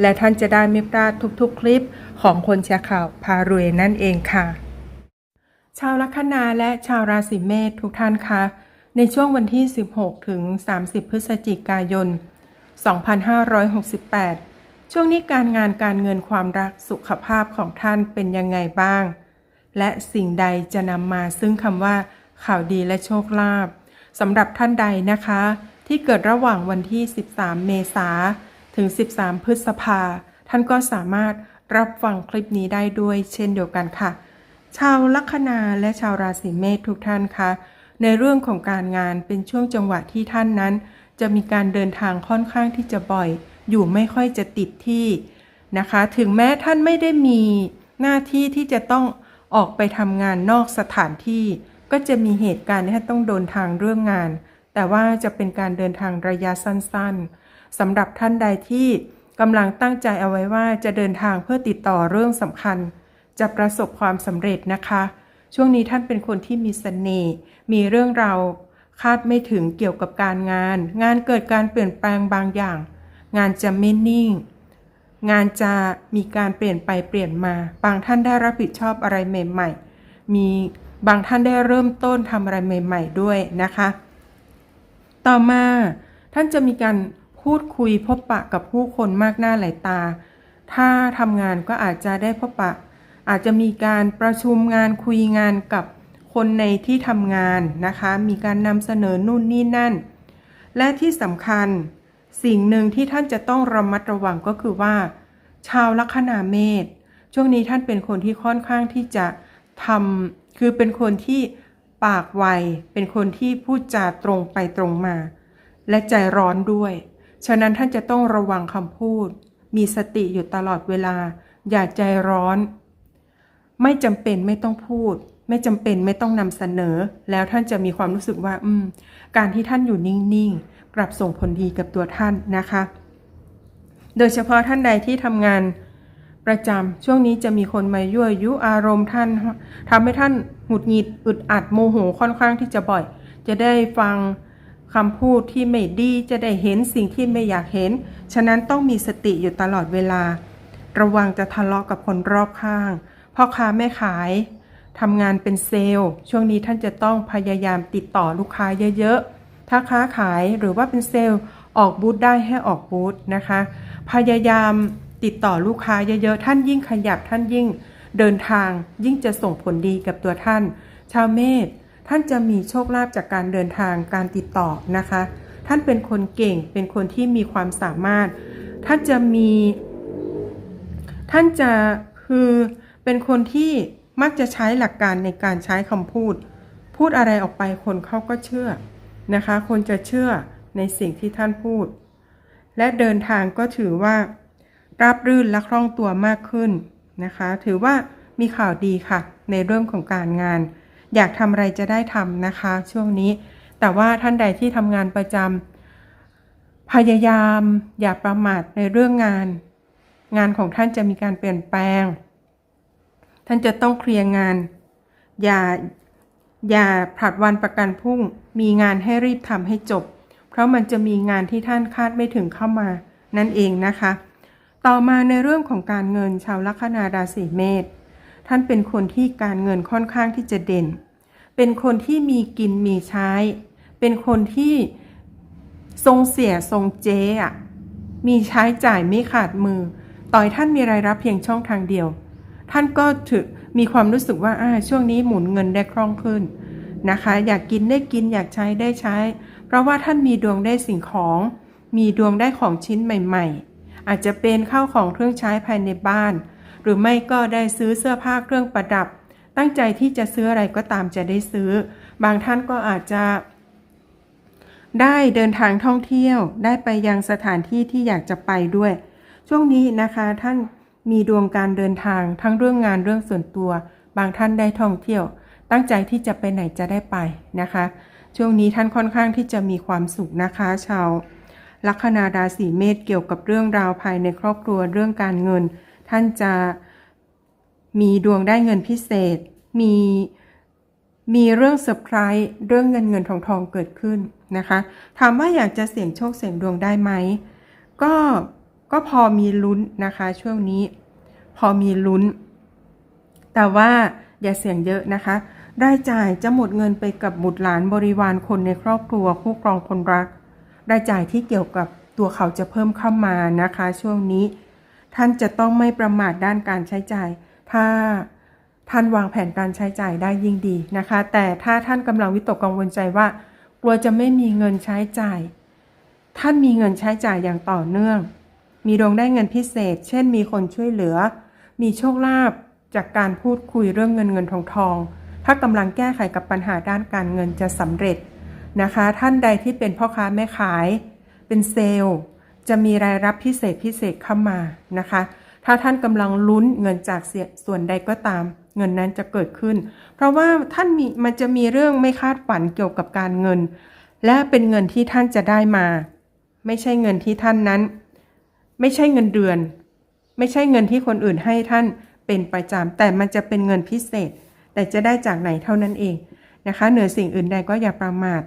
และท่านจะได้ไม่พลาดทุกๆ คลิปของคนแชร์ข่าวพารวยนั่นเองค่ะ ชาวลัคนาและชาวราศีเมษทุกท่านคะในช่วงวันที่ 16 ถึง 30 พฤศจิกายน 2568 ช่วงนี้การงานการเงินความรักสุขภาพของท่านเป็นยังไงบ้าง และสิ่งใดจะนำมาซึ่งคำว่า ข่าวดีและโชคลาภสำหรับท่านใดนะคะ ที่เกิดระหว่างวันที่ 13 เมษายน ถึง 13 พฤษภา ท่านก็สามารถรับฟังคลิปนี้ได้ด้วยเช่นเดียวกันค่ะ ชาวลัคนาและชาวราศีเมษทุกท่านคะในเรื่องของการงานเป็นช่วงจังหวะที่ท่านนั้น จะมีการเดินทางค่อนข้างที่จะบ่อย อยู่ไม่ค่อยจะติดที่นะคะ ถึงแม้ท่านไม่ได้มีหน้าที่ที่จะต้องออกไปทำงานนอกสถานที่ ก็จะมีเหตุการณ์ที่ต้องเดินทางเรื่องงาน แต่ว่าจะเป็นการเดินทางระยะสั้นๆ สำหรับท่านใดที่กำลังตั้งใจเอาไว้ว่าจะเดินทางเพื่อติดต่อเรื่องสำคัญ จะประสบความสำเร็จนะคะ ช่วงนี้ท่านเป็นคนที่มีเสน่ห์มีเรื่องราวคาดไม่ถึงเกี่ยวกับการงาน งานเกิดการเปลี่ยนแปลงบางอย่าง งานจะไม่นิ่ง งานจะมีการเปลี่ยนไปเปลี่ยนมา บางท่านได้รับผิดชอบอะไรใหม่ ๆ มีบางท่านได้เริ่มต้นทำอะไรใหม่ ๆ ด้วยนะคะ ต่อมาท่านจะมีการ พูดคุยพบปะกับผู้คนมากหน้าหลายตา ถ้าทำงานก็อาจจะได้พบปะ อาจจะมีการประชุมงานคุยงานกับคนในที่ทำงานนะคะ มีการนำเสนอนู่นนี่นั่น และที่สำคัญสิ่งหนึ่งที่ท่านจะต้องระมัดระวังก็คือว่า ชาวลัคนาเมษช่วงนี้ท่านเป็นคนที่ค่อนข้างที่จะทำคือเป็นคนที่ปากไว เป็นคนที่พูดจาตรงไปตรงมา และใจร้อนด้วย ฉะนั้นท่านจะต้องระวังคำพูด มีสติอยู่ตลอดเวลา อย่าใจร้อน ไม่จำเป็นไม่ต้องพูด ไม่จำเป็นไม่ต้องนำเสนอ แล้วท่านจะมีความรู้สึกว่า อืม การที่ท่านอยู่นิ่งๆ กลับส่งผลดีกับตัวท่านนะคะ โดยเฉพาะท่านใดที่ทำงานประจำช่วงนี้จะมีคนมายั่วยุอารมณ์ท่านทำให้ท่านหงุดหงิดอึดอัดโมโหค่อนข้างที่จะบ่อย จะได้ฟัง คำพูดที่ไม่ดีจะได้เห็นสิ่งที่ไม่อยากเห็น ฉะนั้นต้องมีสติอยู่ตลอดเวลา ระวังจะทะเลาะกับคนรอบข้าง พ่อค้าแม่ขายทำงานเป็นเซลล์ ช่วงนี้ท่านจะต้องพยายามติดต่อลูกค้าเยอะๆ ถ้าค้าขายหรือว่าเป็นเซลล์ ออกบูธได้ให้ออกบูธนะคะ พยายามติดต่อลูกค้าเยอะๆ ท่านยิ่งขยับท่านยิ่งเดินทางยิ่งจะส่งผลดีกับตัวท่าน ชาวเมษ ท่านจะมีโชคลาภจากการเดินทางการติดต่อนะคะ ท่านเป็นคนเก่งเป็นคนที่มีความสามารถ ท่านจะมี ท่านจะคือเป็นคนที่มักจะใช้หลักการในการใช้คำพูด พูดอะไรออกไปคนเขาก็เชื่อนะคะ คนจะเชื่อในสิ่งที่ท่านพูด และเดินทางก็ถือว่า ราบรื่นและคล่องตัวมากขึ้นนะคะ ถือว่ามีข่าวดีค่ะ ในเรื่องของการงาน อยากทำอะไรจะได้ทำนะคะ ช่วงนี้ แต่ว่าท่านใดที่ทำงานประจำพยายาม อย่าประมาทในเรื่องงาน งานของท่านจะมีการเปลี่ยนแปลง ท่านจะต้องเคลียร์งาน อย่าอย่าผลัดวันประกันพรุ่ง มีงานให้รีบทำให้จบ เพราะมันจะมีงานที่ท่านคาดไม่ถึงเข้ามา นั่นเองนะคะ ต่อมาในเรื่องของการเงินชาวลัคนาราศีเมษท่านเป็นคนที่การเงินค่อนข้างที่จะเด่น เป็นคนที่มีกินมีใช้ เป็นคนที่ทรงเสียทรงเจ๊อะมีใช้จ่ายไม่ขาดมือ ต่อยท่านมีรายรับเพียงช่องทางเดียว ท่านก็ถือมีความรู้สึกว่าอ่าช่วงนี้หมุนเงินได้คล่องขึ้นนะคะ อยากกินได้กินอยากใช้ได้ใช้ เพราะว่าท่านมีดวงได้สิ่งของ มีดวงได้ของชิ้นใหม่ ๆ อาจจะเป็นข้าวของเครื่องใช้ภายในบ้าน หรือไม่ก็ได้ซื้อเสื้อผ้าเครื่องประดับ ตั้งใจที่จะซื้ออะไรก็ตามจะได้ซื้อ บางท่านก็อาจจะ ได้เดินทางท่องเที่ยว ได้ไปยังสถานที่ที่อยากจะไปด้วย ช่วงนี้นะคะท่านมีดวงการเดินทางทั้งเรื่องงานเรื่องส่วนตัว บางท่านได้ท่องเที่ยว ตั้งใจที่จะไปไหนจะได้ไปนะคะ ช่วงนี้ท่านค่อนข้างที่จะมีความสุขนะคะ ชาวลัคนาราศีเมษเกี่ยวกับเรื่องราวภายในครอบครัวเรื่องการเงิน ท่านจะ มีดวงได้เงินพิเศษ มีมีเรื่องเซอร์ไพรส์เรื่องเงินเงินทองทองเกิดขึ้นนะคะ ถามว่าอยากจะเสี่ยงโชคเสี่ยงดวงได้ไหมก็ก็พอมีลุ้นนะคะ ช่วงนี้ พอมีลุ้น แต่ว่าอย่าเสี่ยงเยอะนะคะรายจ่ายจะหมดเงินไปกับบุตรหลานบริวารคนในครอบครัวคู่ครองคนรักรายจ่ายที่เกี่ยวกับตัวเขาจะเพิ่มเข้ามานะคะ ช่วงนี้ ท่านจะต้องไม่ประมาทด้านการใช้จ่าย ถ้าท่านวางแผนการใช้จ่ายได้ยิ่งดีนะคะ แต่ถ้าท่านกำลังวิตกกังวลใจว่า กลัวจะไม่มีเงินใช้จ่าย ท่านมีเงินใช้จ่ายอย่างต่อเนื่อง มีดวงได้เงินพิเศษ เช่น มีคนช่วยเหลือ มีโชคลาภจากการพูดคุยเรื่องเงินเงินทองทอง ถ้ากำลังแก้ไขกับปัญหาด้านการเงินจะสำเร็จนะคะ ท่านใดที่เป็นพ่อค้าแม่ขาย เป็นเซลล์ จะมีรายรับพิเศษพิเศษเข้ามานะคะ ถ้าท่านกำลังลุ้นเงินจากเสียส่วนใดก็ตาม เงินนั้นจะเกิดขึ้น เพราะว่าท่านมีมันจะมีเรื่องไม่คาดฝันเกี่ยวกับการเงิน และเป็นเงินที่ท่านจะได้มา ไม่ใช่เงินที่ท่านนั้น ไม่ใช่เงินเดือน ไม่ใช่เงินที่คนอื่นให้ท่านเป็นประจำแต่มันจะเป็นเงินพิเศษ แต่จะได้จากไหนเท่านั้นเองนะคะเหนือสิ่งอื่นใดก็อย่าประมาท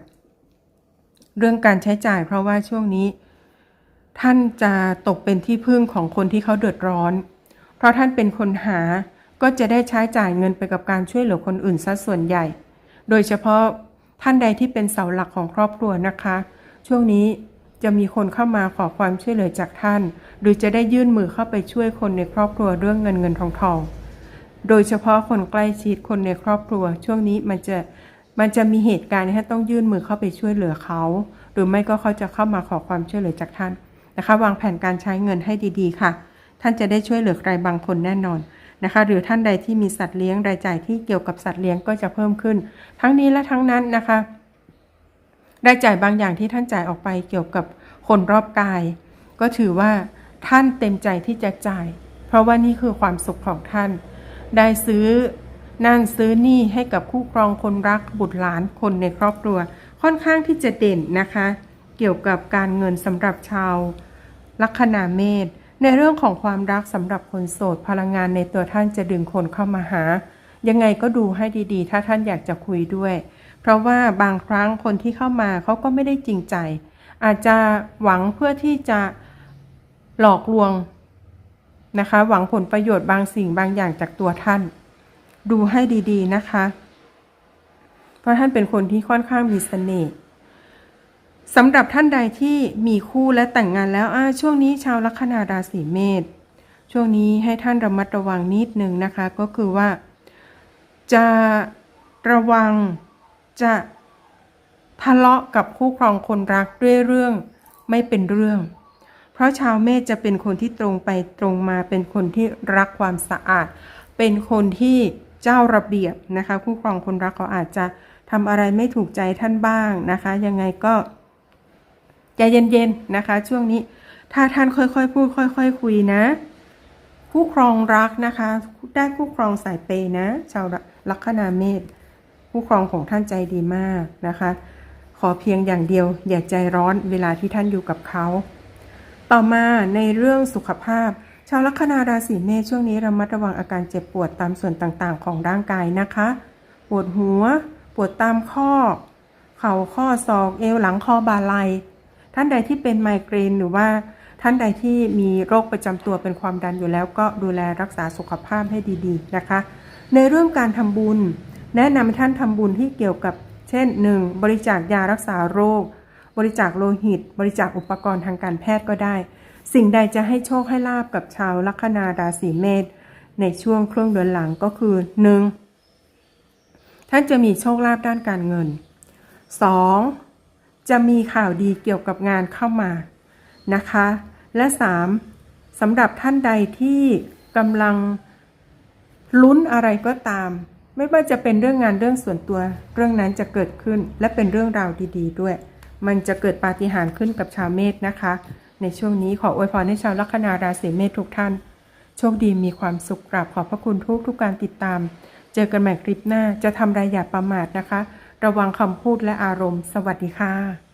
เรื่องการใช้จ่ายเพราะว่าช่วงนี้ ท่านจะตกเป็นที่พึ่งของคนที่เขาเดือดร้อน เพราะท่านเป็นคนหาก็จะได้ใช้จ่ายเงินไปกับการช่วยเหลือคนอื่นซะส่วนใหญ่ โดยเฉพาะท่านใดที่เป็นเสาหลักของครอบครัวนะคะ ช่วงนี้จะมีคนเข้ามาขอความช่วยเหลือจากท่าน หรือจะได้ยื่นมือเข้าไปช่วยคนในครอบครัวเรื่องเงินเงินทองทอง โดยเฉพาะคนใกล้ชิดคนในครอบครัว ช่วงนี้มันจะมันจะมีเหตุการณ์ที่ต้องยื่นมือเข้าไปช่วยเหลือเขา หรือไม่ก็เขาจะเข้ามาขอความช่วยเหลือจากท่าน นะคะ วางแผนการใช้เงินให้ดีๆ ค่ะ ท่านจะได้ช่วยเหลือใครบางคนแน่นอนนะคะ หรือท่านใดที่มีสัตว์เลี้ยงรายจ่ายที่เกี่ยวกับสัตว์เลี้ยงก็จะเพิ่มขึ้น ทั้งนี้และทั้งนั้นนะคะรายจ่ายบางอย่างที่ท่านจ่ายออกไปเกี่ยวกับคนรอบกาย ก็ถือว่าท่านเต็มใจที่จะจ่าย เพราะว่านี่คือความสุขของท่าน ได้ซื้อนั่นซื้อนี่ให้กับคู่ครองคนรักบุตรหลานคนในครอบครัว ค่อนข้างที่จะเด่นนะคะ เกี่ยวกับการเงินสำหรับชาวลัคนาเมษในเรื่องของความรักสำหรับคนโสดพลังงานในตัวท่านจะดึงคนเข้ามาหา ยังไงก็ดูให้ดีๆ ถ้าท่านอยากจะคุยด้วย เพราะว่าบางครั้งคนที่เข้ามาเขาก็ไม่ได้จริงใจ อาจจะหวังเพื่อที่จะหลอกลวงนะคะ หวังผลประโยชน์บางสิ่งบางอย่างจากตัวท่าน ดูให้ดีๆนะคะ เพราะท่านเป็นคนที่ค่อนข้างมีเสน่ห์ สำหรับท่านใดที่มีคู่และแต่งงานแล้วช่วงนี้ชาวลัคนาราศีเมษช่วงนี้ให้ท่านระมัดระวังนิดนึงนะคะ ก็คือว่า จะระวังจะทะเลาะกับคู่ครองคนรักด้วยเรื่องไม่เป็นเรื่อง เพราะชาวเมษจะเป็นคนที่ตรงไปตรงมาเป็นคนที่รักความสะอาด เป็นคนที่เจ้าระเบียบนะคะ คู่ครองคนรักเขาอาจจะทำอะไรไม่ถูกใจท่านบ้างนะคะ ยังไงก็ ใจเย็นๆนะคะ ช่วงนี้ ถ้าท่านค่อยๆพูดค่อยๆคคุยนะ คู่ครองรักนะคะ ได้คู่ครองสายเปย์นะ ชาวลัคนาเมษคู่ครองของท่านใจดีมากนะคะ ขอเพียงอย่างเดียว อย่าใจร้อนเวลาที่ท่านอยู่กับเขา ต่อมาในเรื่องสุขภาพ ชาวลัคนาราศีเมษช่วงนี้ระมัดระวังอาการเจ็บปวดตามส่วนต่างๆ ของร่างกายนะคะ ปวดหัว ปวดตามข้อ เข่าข้อศอกเอวหลังคอบ่าไหล่ ท่านใดที่เป็นไมเกรนหรือว่าท่านใดที่มีโรคประจำตัวเป็นความดันอยู่แล้ว ก็ดูแลรักษาสุขภาพให้ดีๆนะคะ ในเรื่องการทำบุญ แนะนำให้ท่านทำบุญที่เกี่ยวกับ เช่น 1. บริจาคยารักษาโรค บริจาคโลหิต บริจาคอุปกรณ์ทางการแพทย์ก็ได้ สิ่งใดจะให้โชคให้ลาบกับชาวลัคนาราศีเมษในช่วงครึ่งเดือนหลังก็คือ 1. ท่านจะมีโชคลาภด้านการเงิน 2. จะมีข่าวดีเกี่ยวกับงานเข้ามานะคะ และ 3. สำหรับท่านใดที่กำลังลุ้นอะไรก็ตาม ไม่ว่าจะเป็นเรื่องงานเรื่องส่วนตัว เรื่องนั้นจะเกิดขึ้นและเป็นเรื่องราวดีๆ ด้วย มันจะเกิดปาฏิหาริย์ขึ้นกับชาวเมษนะคะ ในช่วงนี้ขออวยพรให้ชาวลัคนาราศีเมษทุกท่าน โชคดีมีความสุขกราบขอบพระคุณทุกทุกการติดตาม เจอกันใหม่คลิปหน้าจะทำรายหยาประมาทนะคะ ระวังคำพูดและอารมณ์ สวัสดีค่ะ